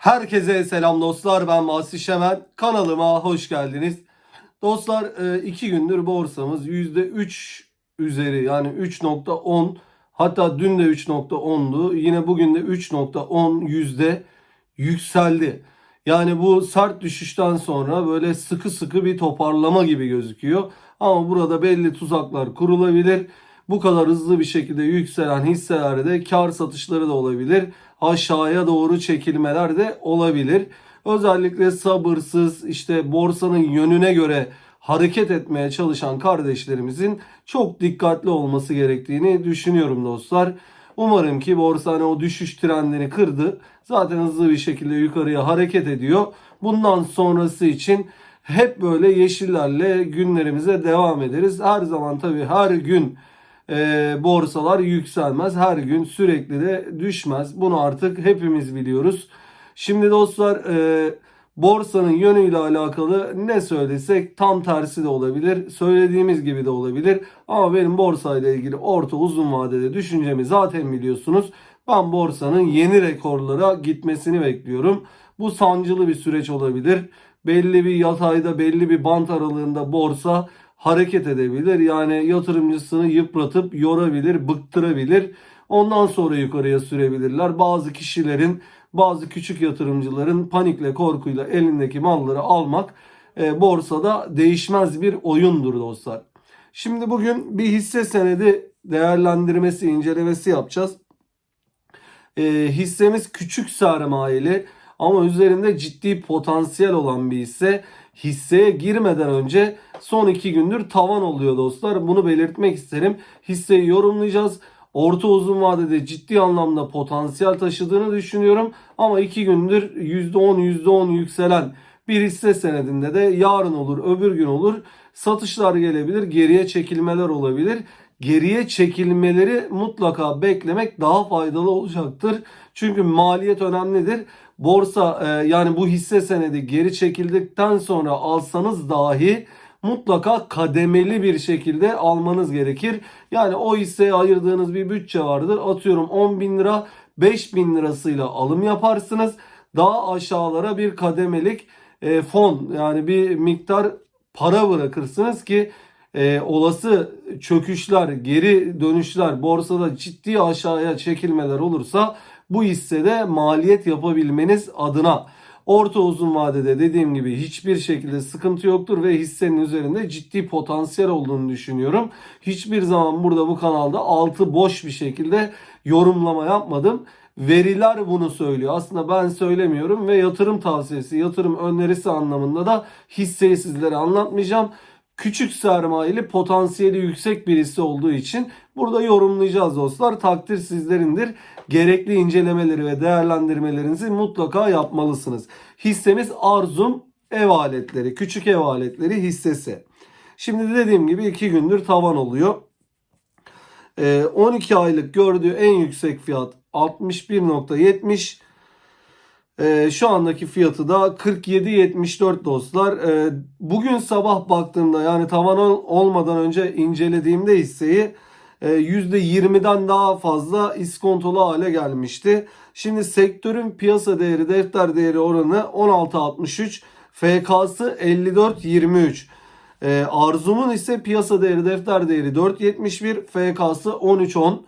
Herkese selam dostlar ben Masih Şemen kanalıma hoş geldiniz. Dostlar e, iki gündür borsamız %3 üzeri yani 3.10 hatta dün de 3.10'du yine bugün de 3.10 yüzde yükseldi. Yani bu sert düşüşten sonra böyle sıkı sıkı bir toparlama gibi gözüküyor. Ama burada belli tuzaklar kurulabilir. Bu kadar hızlı bir şekilde yükselen hisselerde kar satışları da olabilir. Aşağıya doğru çekilmeler de olabilir. Özellikle sabırsız işte borsanın yönüne göre hareket etmeye çalışan kardeşlerimizin çok dikkatli olması gerektiğini düşünüyorum dostlar. Umarım ki borsa hani o düşüş trendini kırdı. Zaten hızlı bir şekilde yukarıya hareket ediyor. Bundan sonrası için hep böyle yeşillerle günlerimize devam ederiz. Her zaman tabii her gün e, borsalar yükselmez. Her gün sürekli de düşmez. Bunu artık hepimiz biliyoruz. Şimdi dostlar e, borsanın yönüyle alakalı ne söylesek tam tersi de olabilir. Söylediğimiz gibi de olabilir. Ama benim borsayla ilgili orta uzun vadede düşüncemi zaten biliyorsunuz. Ben borsanın yeni rekorlara gitmesini bekliyorum. Bu sancılı bir süreç olabilir. Belli bir yatayda, belli bir bant aralığında borsa hareket edebilir. Yani yatırımcısını yıpratıp yorabilir, bıktırabilir. Ondan sonra yukarıya sürebilirler. Bazı kişilerin, bazı küçük yatırımcıların panikle, korkuyla elindeki malları almak e, borsada değişmez bir oyundur dostlar. Şimdi bugün bir hisse senedi değerlendirmesi, incelemesi yapacağız. E, hissemiz küçük sermayeli ama üzerinde ciddi potansiyel olan bir hisse. Hisseye girmeden önce son iki gündür tavan oluyor dostlar. Bunu belirtmek isterim. Hisseyi yorumlayacağız. Orta uzun vadede ciddi anlamda potansiyel taşıdığını düşünüyorum. Ama iki gündür %10 %10 yükselen bir hisse senedinde de yarın olur öbür gün olur satışlar gelebilir geriye çekilmeler olabilir. Geriye çekilmeleri mutlaka beklemek daha faydalı olacaktır. Çünkü maliyet önemlidir. Borsa e, yani bu hisse senedi geri çekildikten sonra alsanız dahi mutlaka kademeli bir şekilde almanız gerekir. Yani o hisseye ayırdığınız bir bütçe vardır. Atıyorum 10 bin lira 5 bin lirasıyla alım yaparsınız. Daha aşağılara bir kademelik e, fon yani bir miktar para bırakırsınız ki e, olası çöküşler, geri dönüşler, borsada ciddi aşağıya çekilmeler olursa bu hissede maliyet yapabilmeniz adına orta uzun vadede dediğim gibi hiçbir şekilde sıkıntı yoktur ve hissenin üzerinde ciddi potansiyel olduğunu düşünüyorum. Hiçbir zaman burada bu kanalda altı boş bir şekilde yorumlama yapmadım. Veriler bunu söylüyor. Aslında ben söylemiyorum ve yatırım tavsiyesi, yatırım önerisi anlamında da hisseyi sizlere anlatmayacağım küçük sermayeli potansiyeli yüksek birisi olduğu için burada yorumlayacağız dostlar. Takdir sizlerindir. Gerekli incelemeleri ve değerlendirmelerinizi mutlaka yapmalısınız. Hissemiz Arzum ev aletleri, küçük ev aletleri hissesi. Şimdi dediğim gibi 2 gündür tavan oluyor. 12 aylık gördüğü en yüksek fiyat 61.70 ee, şu andaki fiyatı da 47.74 dostlar. Ee, bugün sabah baktığımda yani tavan ol- olmadan önce incelediğimde hisseyi e, %20'den daha fazla iskontolu hale gelmişti. Şimdi sektörün piyasa değeri defter değeri oranı 16.63 FK'sı 54.23. Ee, Arzum'un ise piyasa değeri defter değeri 4.71 FK'sı 13.10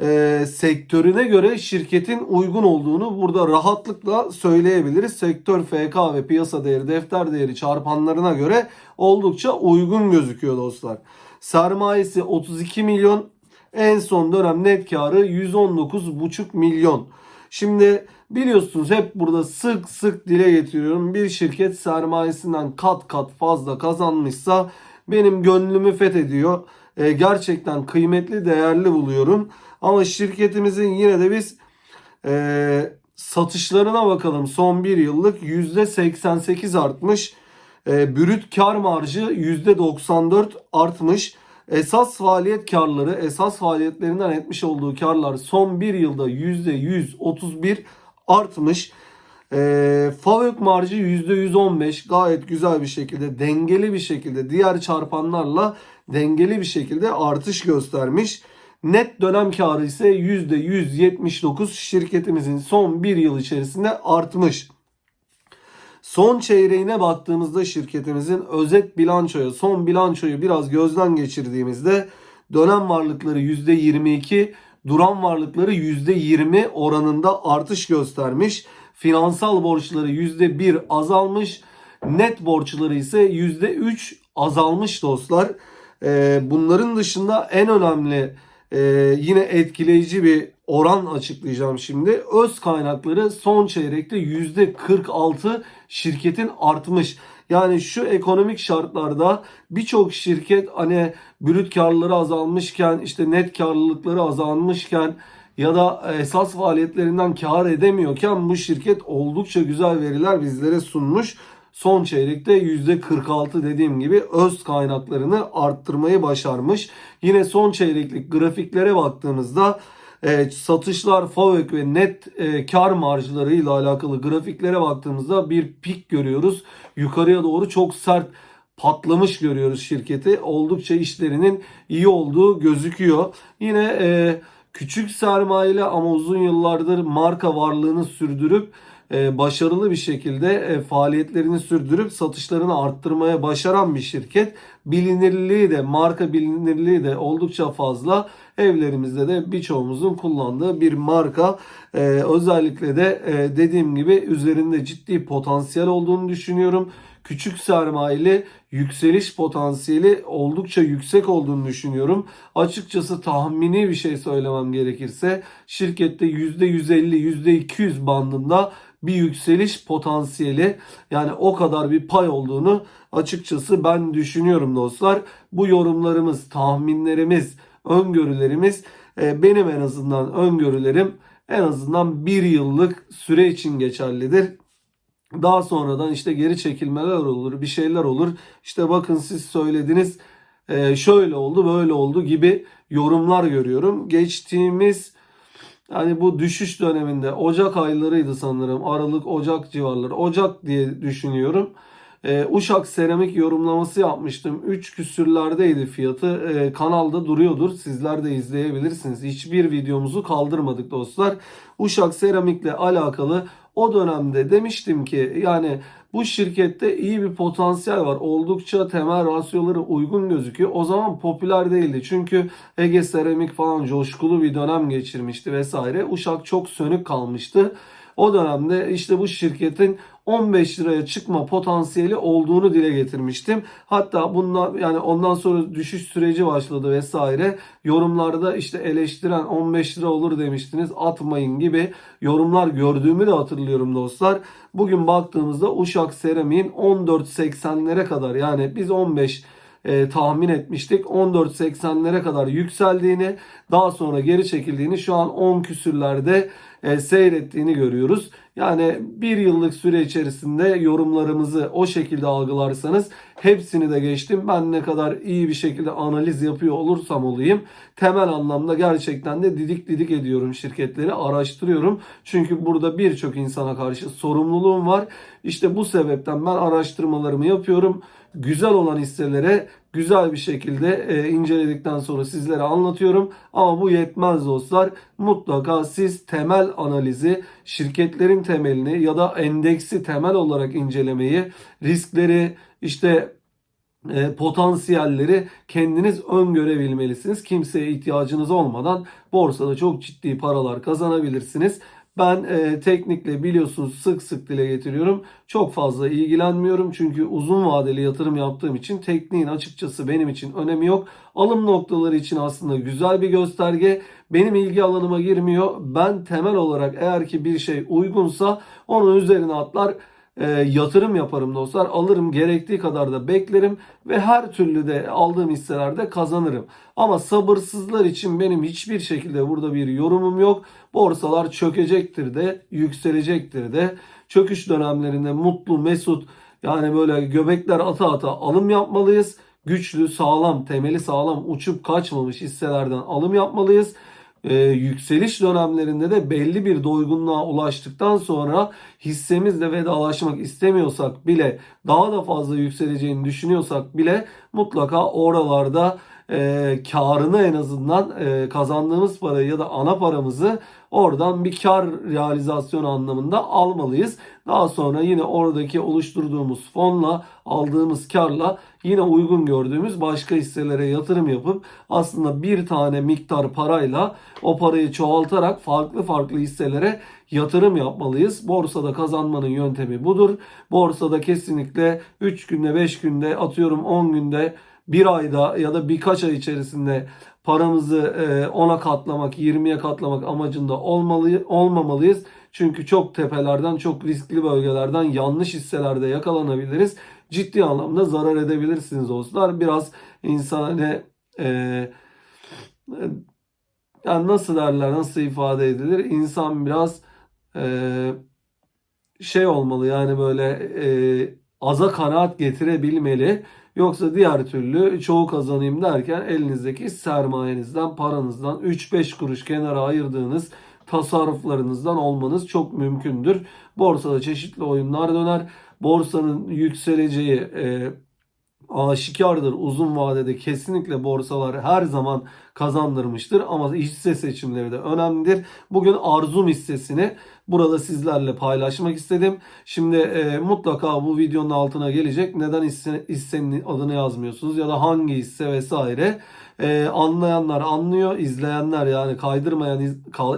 e, sektörüne göre şirketin uygun olduğunu burada rahatlıkla söyleyebiliriz. Sektör FK ve piyasa değeri, defter değeri çarpanlarına göre oldukça uygun gözüküyor dostlar. Sermayesi 32 milyon, en son dönem net karı 119,5 milyon. Şimdi biliyorsunuz hep burada sık sık dile getiriyorum. Bir şirket sermayesinden kat kat fazla kazanmışsa benim gönlümü fethediyor. E, gerçekten kıymetli, değerli buluyorum. Ama şirketimizin yine de biz e, satışlarına bakalım. Son bir yıllık %88 artmış. E, brüt kar marjı %94 artmış. Esas faaliyet karları, esas faaliyetlerinden etmiş olduğu karlar son bir yılda %131 artmış. E, FAVÖK marjı %115 gayet güzel bir şekilde dengeli bir şekilde diğer çarpanlarla dengeli bir şekilde artış göstermiş. Net dönem karı ise %179 şirketimizin son bir yıl içerisinde artmış. Son çeyreğine baktığımızda şirketimizin özet bilançoya, son bilançoyu biraz gözden geçirdiğimizde dönem varlıkları %22, duran varlıkları %20 oranında artış göstermiş. Finansal borçları %1 azalmış. Net borçları ise %3 azalmış dostlar. Ee, bunların dışında en önemli e, yine etkileyici bir oran açıklayacağım şimdi. Öz kaynakları son çeyrekte %46 şirketin artmış. Yani şu ekonomik şartlarda birçok şirket hani brüt karlılığı azalmışken işte net karlılıkları azalmışken ya da esas faaliyetlerinden kar edemiyorken bu şirket oldukça güzel veriler bizlere sunmuş. Son çeyrekte %46 dediğim gibi öz kaynaklarını arttırmayı başarmış. Yine son çeyreklik grafiklere baktığımızda e, satışlar, FAVÖK ve net e, kar marjları ile alakalı grafiklere baktığımızda bir pik görüyoruz. Yukarıya doğru çok sert patlamış görüyoruz şirketi. Oldukça işlerinin iyi olduğu gözüküyor. Yine e, küçük sermayeli ama uzun yıllardır marka varlığını sürdürüp başarılı bir şekilde e, faaliyetlerini sürdürüp satışlarını arttırmaya başaran bir şirket. Bilinirliği de marka bilinirliği de oldukça fazla. Evlerimizde de birçoğumuzun kullandığı bir marka. E, özellikle de e, dediğim gibi üzerinde ciddi potansiyel olduğunu düşünüyorum küçük sermayeli yükseliş potansiyeli oldukça yüksek olduğunu düşünüyorum. Açıkçası tahmini bir şey söylemem gerekirse şirkette %150 %200 bandında bir yükseliş potansiyeli yani o kadar bir pay olduğunu açıkçası ben düşünüyorum dostlar. Bu yorumlarımız, tahminlerimiz, öngörülerimiz e, benim en azından öngörülerim en azından bir yıllık süre için geçerlidir. Daha sonradan işte geri çekilmeler olur, bir şeyler olur. İşte bakın siz söylediniz e, şöyle oldu, böyle oldu gibi yorumlar görüyorum. Geçtiğimiz yani bu düşüş döneminde Ocak aylarıydı sanırım. Aralık, Ocak civarları. Ocak diye düşünüyorum. E, Uşak seramik yorumlaması yapmıştım. 3 küsürlerdeydi fiyatı. E, kanalda duruyordur. Sizler de izleyebilirsiniz. Hiçbir videomuzu kaldırmadık dostlar. Uşak seramikle alakalı o dönemde demiştim ki yani bu şirkette iyi bir potansiyel var. Oldukça temel rasyoları uygun gözüküyor. O zaman popüler değildi. Çünkü Ege Seramik falan coşkulu bir dönem geçirmişti vesaire. Uşak çok sönük kalmıştı. O dönemde işte bu şirketin 15 liraya çıkma potansiyeli olduğunu dile getirmiştim. Hatta bundan yani ondan sonra düşüş süreci başladı vesaire. Yorumlarda işte eleştiren 15 lira olur demiştiniz atmayın gibi yorumlar gördüğümü de hatırlıyorum dostlar. Bugün baktığımızda Uşak Seramik'in 14.80'lere kadar yani biz 15 e, tahmin etmiştik. 14.80'lere kadar yükseldiğini, daha sonra geri çekildiğini, şu an 10 küsürlerde e, seyrettiğini görüyoruz. Yani bir yıllık süre içerisinde yorumlarımızı o şekilde algılarsanız hepsini de geçtim. Ben ne kadar iyi bir şekilde analiz yapıyor olursam olayım temel anlamda gerçekten de didik didik ediyorum şirketleri araştırıyorum. Çünkü burada birçok insana karşı sorumluluğum var. İşte bu sebepten ben araştırmalarımı yapıyorum. Güzel olan hisselere güzel bir şekilde e, inceledikten sonra sizlere anlatıyorum. Ama bu yetmez dostlar. Mutlaka siz temel analizi, şirketlerin temelini ya da endeksi temel olarak incelemeyi, riskleri, işte e, potansiyelleri kendiniz öngörebilmelisiniz. Kimseye ihtiyacınız olmadan borsada çok ciddi paralar kazanabilirsiniz. Ben e, teknikle biliyorsunuz sık sık dile getiriyorum. Çok fazla ilgilenmiyorum çünkü uzun vadeli yatırım yaptığım için tekniğin açıkçası benim için önemi yok. Alım noktaları için aslında güzel bir gösterge. Benim ilgi alanıma girmiyor. Ben temel olarak eğer ki bir şey uygunsa onun üzerine atlar e, yatırım yaparım dostlar. Alırım gerektiği kadar da beklerim ve her türlü de aldığım hisselerde kazanırım. Ama sabırsızlar için benim hiçbir şekilde burada bir yorumum yok. Borsalar çökecektir de, yükselecektir de. Çöküş dönemlerinde mutlu, mesut yani böyle göbekler ata ata alım yapmalıyız. Güçlü, sağlam, temeli sağlam, uçup kaçmamış hisselerden alım yapmalıyız e, yükseliş dönemlerinde de belli bir doygunluğa ulaştıktan sonra hissemizle vedalaşmak istemiyorsak bile daha da fazla yükseleceğini düşünüyorsak bile mutlaka oralarda e, karını en azından e, kazandığımız parayı ya da ana paramızı oradan bir kar realizasyon anlamında almalıyız. Daha sonra yine oradaki oluşturduğumuz fonla aldığımız karla yine uygun gördüğümüz başka hisselere yatırım yapıp aslında bir tane miktar parayla o parayı çoğaltarak farklı farklı hisselere yatırım yapmalıyız. Borsada kazanmanın yöntemi budur. Borsada kesinlikle 3 günde, 5 günde, atıyorum 10 günde, bir ayda ya da birkaç ay içerisinde paramızı e, 10'a katlamak, 20'ye katlamak amacında olmalı, olmamalıyız. Çünkü çok tepelerden, çok riskli bölgelerden yanlış hisselerde yakalanabiliriz. Ciddi anlamda zarar edebilirsiniz dostlar. Biraz insane e, e, yani nasıl derler, nasıl ifade edilir? İnsan biraz e, şey olmalı yani böyle e, aza kanaat getirebilmeli. Yoksa diğer türlü çoğu kazanayım derken elinizdeki sermayenizden, paranızdan 3-5 kuruş kenara ayırdığınız tasarruflarınızdan olmanız çok mümkündür. Borsada çeşitli oyunlar döner. Borsanın yükseleceği e, aşikardır. Uzun vadede kesinlikle borsalar her zaman kazandırmıştır ama hisse seçimleri de önemlidir. Bugün Arzum hissesini burada sizlerle paylaşmak istedim. Şimdi e, mutlaka bu videonun altına gelecek. Neden hisse, hissenin adını yazmıyorsunuz ya da hangi hisse vesaire. E, anlayanlar anlıyor, izleyenler yani kaydırmayan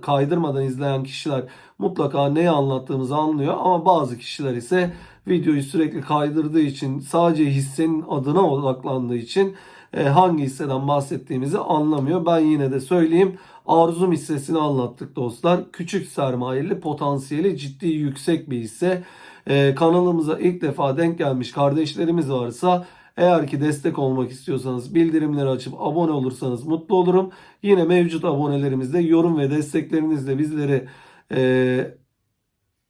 kaydırmadan izleyen kişiler mutlaka neyi anlattığımızı anlıyor ama bazı kişiler ise videoyu sürekli kaydırdığı için sadece hissenin adına odaklandığı için e, hangi hisseden bahsettiğimizi anlamıyor. Ben yine de söyleyeyim. Arzum hissesini anlattık dostlar. Küçük sermayeli, potansiyeli ciddi yüksek bir hisse. E, kanalımıza ilk defa denk gelmiş kardeşlerimiz varsa eğer ki destek olmak istiyorsanız bildirimleri açıp abone olursanız mutlu olurum. Yine mevcut abonelerimizde yorum ve desteklerinizle bizleri e,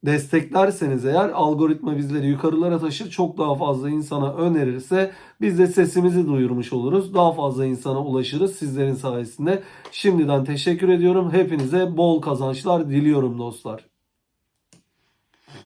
desteklerseniz eğer algoritma bizleri yukarılara taşır çok daha fazla insana önerirse biz de sesimizi duyurmuş oluruz. Daha fazla insana ulaşırız sizlerin sayesinde. Şimdiden teşekkür ediyorum. Hepinize bol kazançlar diliyorum dostlar.